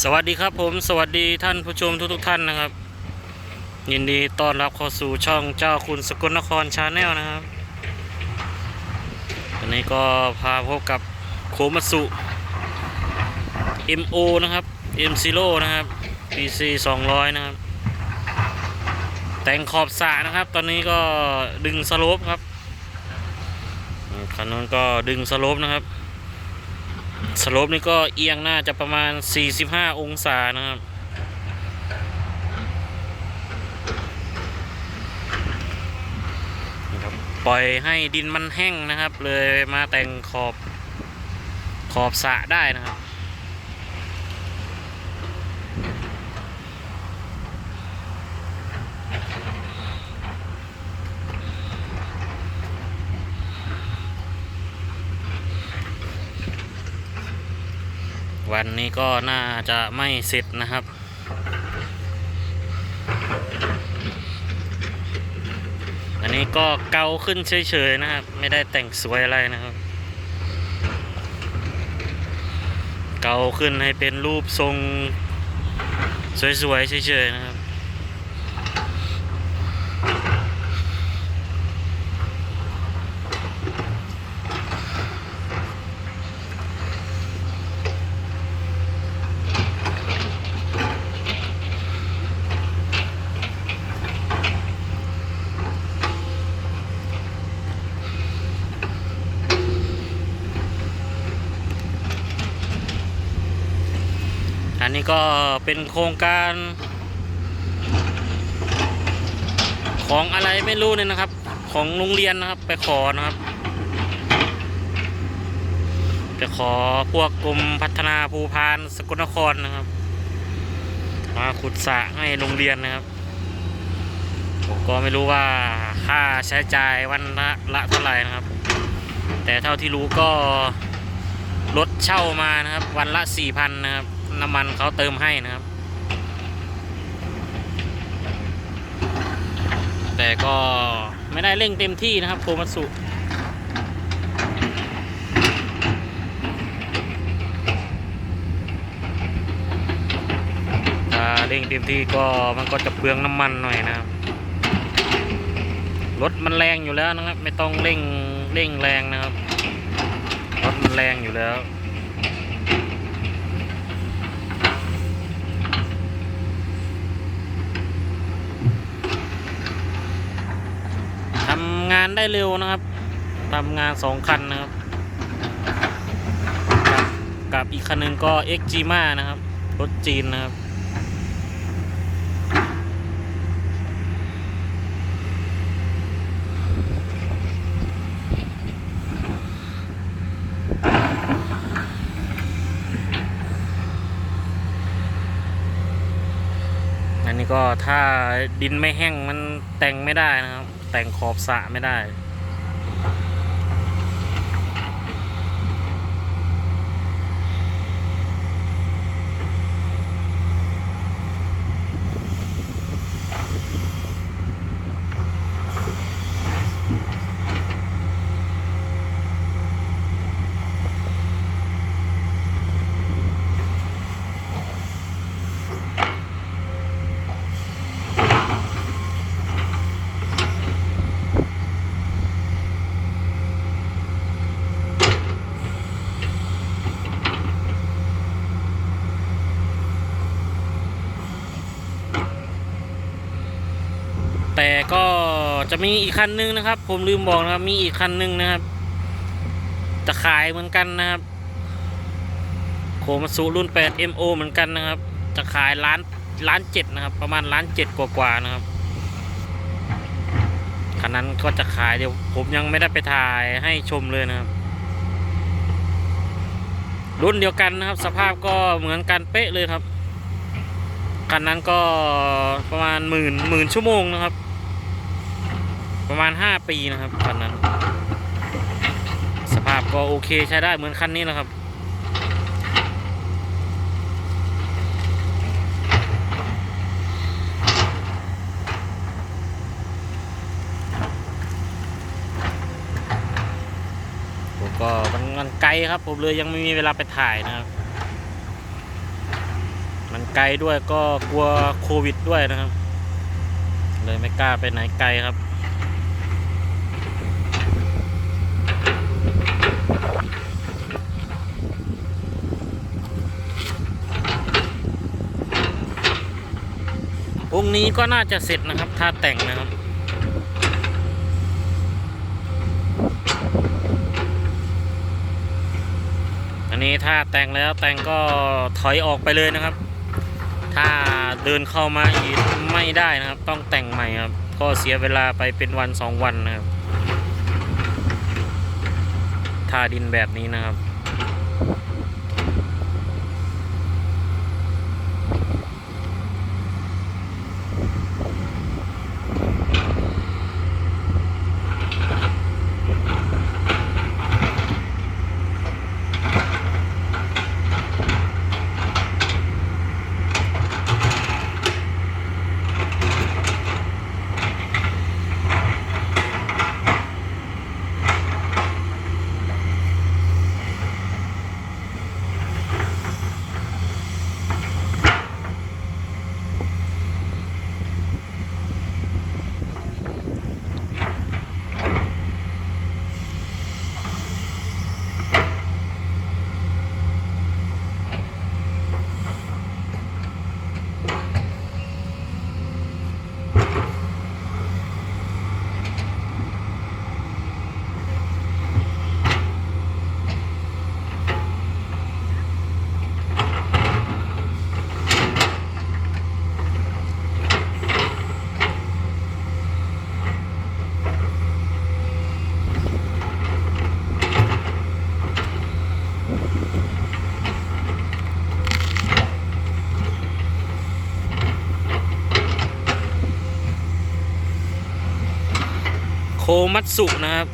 สวัสดีครับผมสวัสดีท่านผู้ชมทุกๆท่านนะครับ ยินดีต้อนรับเข้าสู่ช่องเจ้าคุณสกลนครชาแนลนะครับวันนี้ก็พาพบกับโคมัตสุ MO นะครับ M0 นะครับ PC 200 นะครับ แต่งขอบสระนะครับ ตอนนี้ก็ดึงสโลปครับคันนู้นก็ดึงสโลปนะครับ สโลปนี่ก็เอียงน่าจะประมาณ 45 องศานะครับนะครับ ปล่อยให้ดินมันแห้งนะครับ เลยมาแต่งขอบขอบสะได้นะครับ วันนี้ก็น่าจะไม่เสร็จนะครับอันนี้ก็เกาขึ้นเฉยๆนะครับ ไม่ได้แต่งสวยอะไรนะครับ เกาขึ้นให้เป็นรูปทรงสวยๆเฉยๆนะครับ นี้ก็เป็นโครงการ ของอะไรไม่รู้เนี่ยนะครับ ของโรงเรียนนะครับ ไปขอนะครับไปขอพวกกรมพัฒนาภูพานสกลนครนะครับ มาขุดสระให้โรงเรียนนะครับผมก็ไม่รู้ว่าค่าใช้จ่ายวันละละเท่าไหร่นะครับ แต่เท่าที่รู้ก็รถเช่ามานะครับ วันละสี่พันนะครับ น้ำมันเขาเติมให้นะครับ แต่ก็ไม่ได้เร่งเต็มที่นะครับโคมัสุถ้าเร่งเต็มที่ก็มันก็จะเปลืองน้ำมันหน่อยนะครับรถมันแรงอยู่แล้วนะครับ ไม่ต้องเร่งเร่งแรงนะครับรถมันแรงอยู่แล้ว ทำ งานได้เร็วนะครับทำงานสองคันนะครับ กับกบอีกคันหนึ่งก็ x g m a นะครับ รถจีนนะครับอันนี้ก็ถ้าดินไม่แห้งมันแต่งไม่ได้นะครับ แต่งขอบสระไม่ได้ แต่ก็จะมีอีกคันนึงนะครับ ผมลืมบอกนะครับมีอีกคันนึงนะครับจะขายเหมือนกันนะครับโคมาสูรุ่น 8 MO เหมือนกันนะครับ จะขายล้านล้านเจ็ดนะครับ ประมาณล้านเจ็ดกว่าๆนะครับคันนั้นก็จะขายเดี๋ยวผมยังไม่ได้ไปถ่ายให้ชมเลยนะครับ รุ่นเดียวกันนะครับ สภาพก็เหมือนกันเป๊ะเลยครับคันนั้นก็ประมาณหมื่นหมื่นชั่วโมงนะครับ ประมาณห้าปีนะครับคันนั้น สภาพก็โอเคใช้ได้เหมือนคันนี้นะครับ ผมก็มันมันไกลครับ ผมเลยยังไม่มีเวลาไปถ่ายนะครับ มันไกลด้วยก็กลัวโควิดด้วยนะครับ เลยไม่กล้าไปไหนไกลครับ องค์นี้ก็น่าจะเสร็จนะครับ ถ้าแต่งนะครับ อันนี้ถ้าแต่งแล้วแต่งก็ถอยออกไปเลยนะครับ ถ้าเดินเข้ามาอีกไม่ได้นะครับ ต้องแต่งใหม่ครับ ก็เสียเวลาไปเป็นวันสองวันนะครับท่าดินแบบนี้นะครับ โคมัตสุนะครับ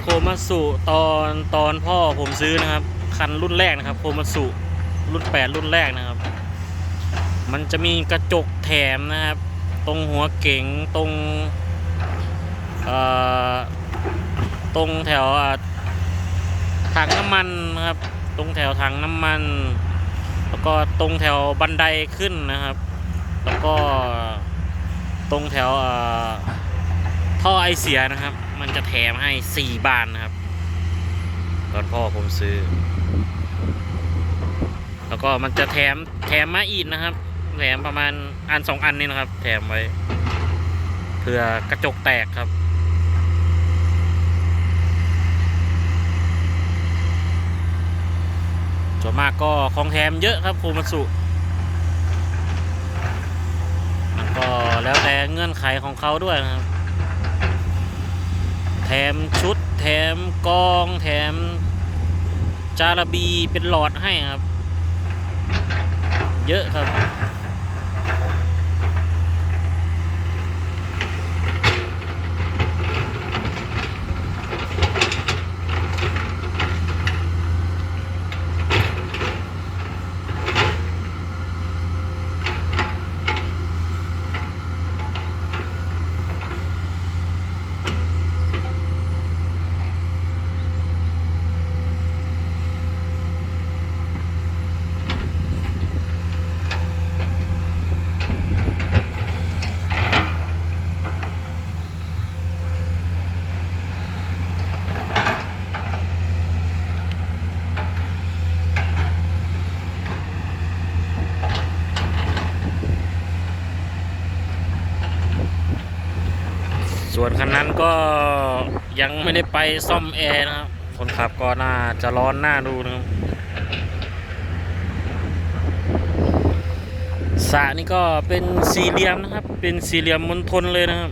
โคมัตสุตอนตอนพ่อผมซื้อนะครับ คันรุ่นแรกนะครับ โคมัตสุรุ่นแปดรุ่นแรกนะครับ มันจะมีกระจกแถมนะครับ ตรงหัวเก๋งตรงตรงแถวถังน้ำมันนะครับ ตรงแถวถังน้ำมัน แล้วก็ตรงแถวบันไดขึ้นนะครับ แล้วก็ตรงแถวอ่อ ท่อไอเสียนะครับ มันจะแถมให้สี่บานนะครับ ตอนพ่อผมซื้อ แล้วก็มันจะแถมแถมมาอีกนะครับ แถมประมาณอันสองอันนี่นะครับ แถมไว้เพื่อกระจกแตกครับส่วนมากก็ของแถมเยอะครับโคมัสุมันก็แล้วแต่เงื่อนไขของเขาด้วยนะครับ แถมชุด แถมกอง แถมจาระบีเป็นหลอดให้ครับ เยอะครับ ส่วนคันนั้นก็ยังไม่ได้ไปซ่อมแอร์นะครับ คนขับก็น่าจะร้อนหน้าดูนะครับสระนี่ก็เป็นสี่เหลี่ยมนะครับ เป็นสี่เหลี่ยมมณฑลเลยนะครับ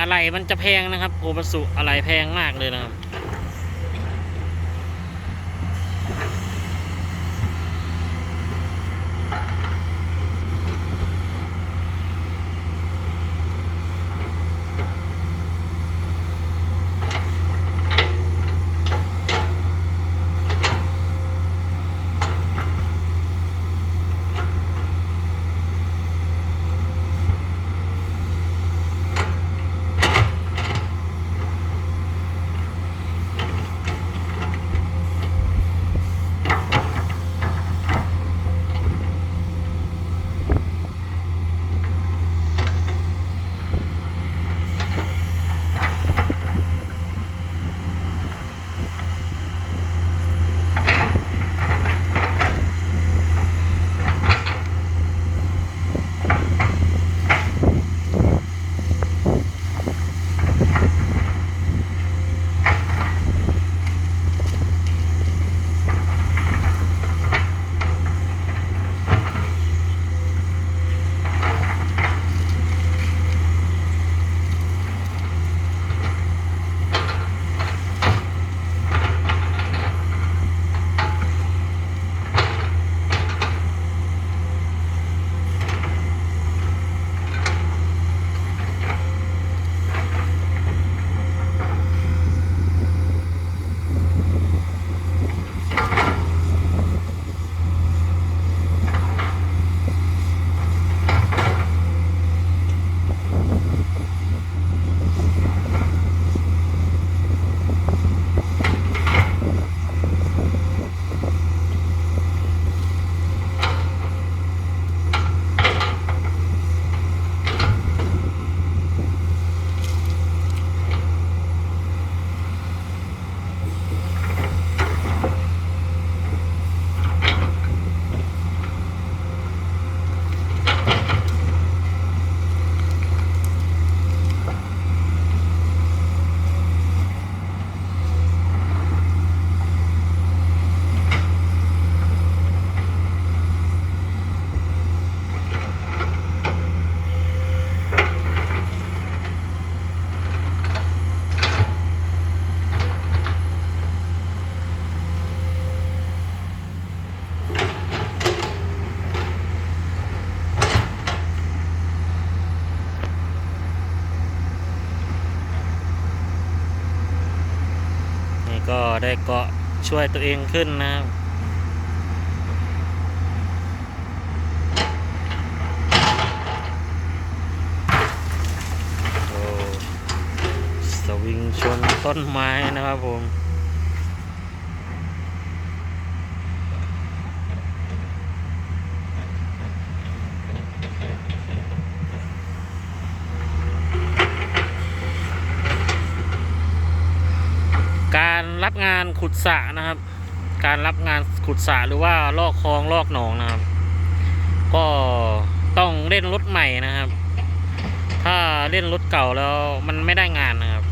อะไรมันจะแพงนะครับโอปัสุอะไรแพงมากเลยนะครับ ได้เกาะช่วยตัวเองขึ้นนะครับโอ้สวิงชนต้นไม้นะครับผม การรับงาน ขุดสระนะครับ การรับงานขุดสระหรือว่าลอกคลองลอกหนองนะครับ ก็ต้องเล่นรถใหม่นะครับ ถ้าเล่นรถเก่าแล้วมันไม่ได้งานนะครับ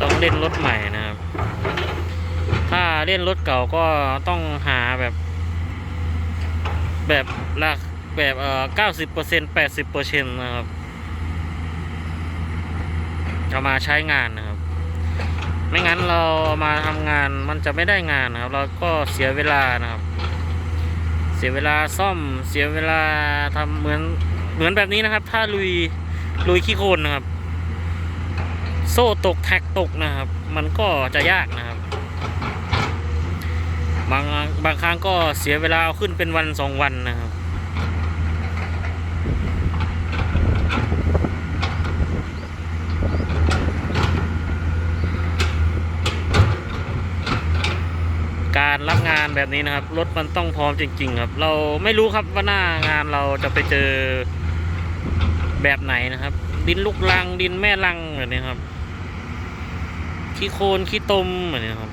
ต้องเล่นรถใหม่นะครับ ถ้าเล่นรถเก่าก็ต้องหาแบบ แบบละแบบเอ่อเก้าสิบเปอร์เซ็นแปดสิบเปอร์เซ็นนะครับ เอามาใช้งานนะครับ ไม่งั้นเราเอามาทำงานมันจะไม่ได้งานนะครับ เราก็เสียเวลานะครับ เสียเวลาซ่อมเสียเวลาทำเหมือนเหมือนแบบนี้นะครับ ถ้าลุยลุยขี้โคลนนะครับ โซ่ตกแท็กตกนะครับ มันก็จะยากนะครับ บางบางครั้งก็เสียเวลาเอาขึ้นเป็นวันสองวันนะครับ การรับงานแบบนี้นะครับ รถมันต้องพร้อมจริง ๆ ครับ เราไม่รู้ครับว่าหน้างานเราจะไปเจอแบบไหนนะครับ ดินลูกลังดินแม่ลังแบบนี้ครับขี้โคลนขี้ตมแบบนี้ครับ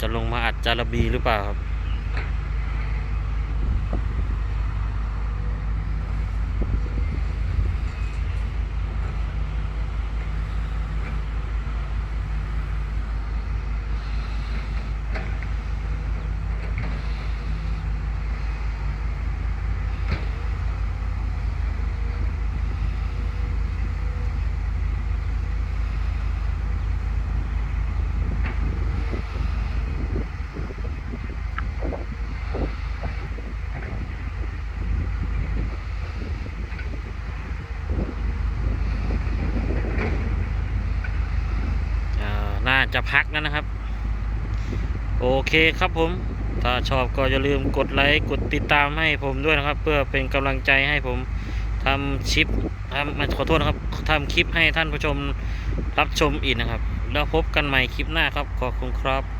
จะลงมาอัดจาระบีหรือเปล่าครับ จะพักแล้วนะครับ โอเคครับผม ถ้าชอบก็อย่าลืมกดไลค์กดติดตามให้ผมด้วยนะครับ เพื่อเป็นกำลังใจให้ผมทำชิปทำขอโทษนะครับทำคลิปให้ท่านผู้ชมรับชมอีกนะครับ แล้วพบกันใหม่คลิปหน้าครับขอบคุณครับ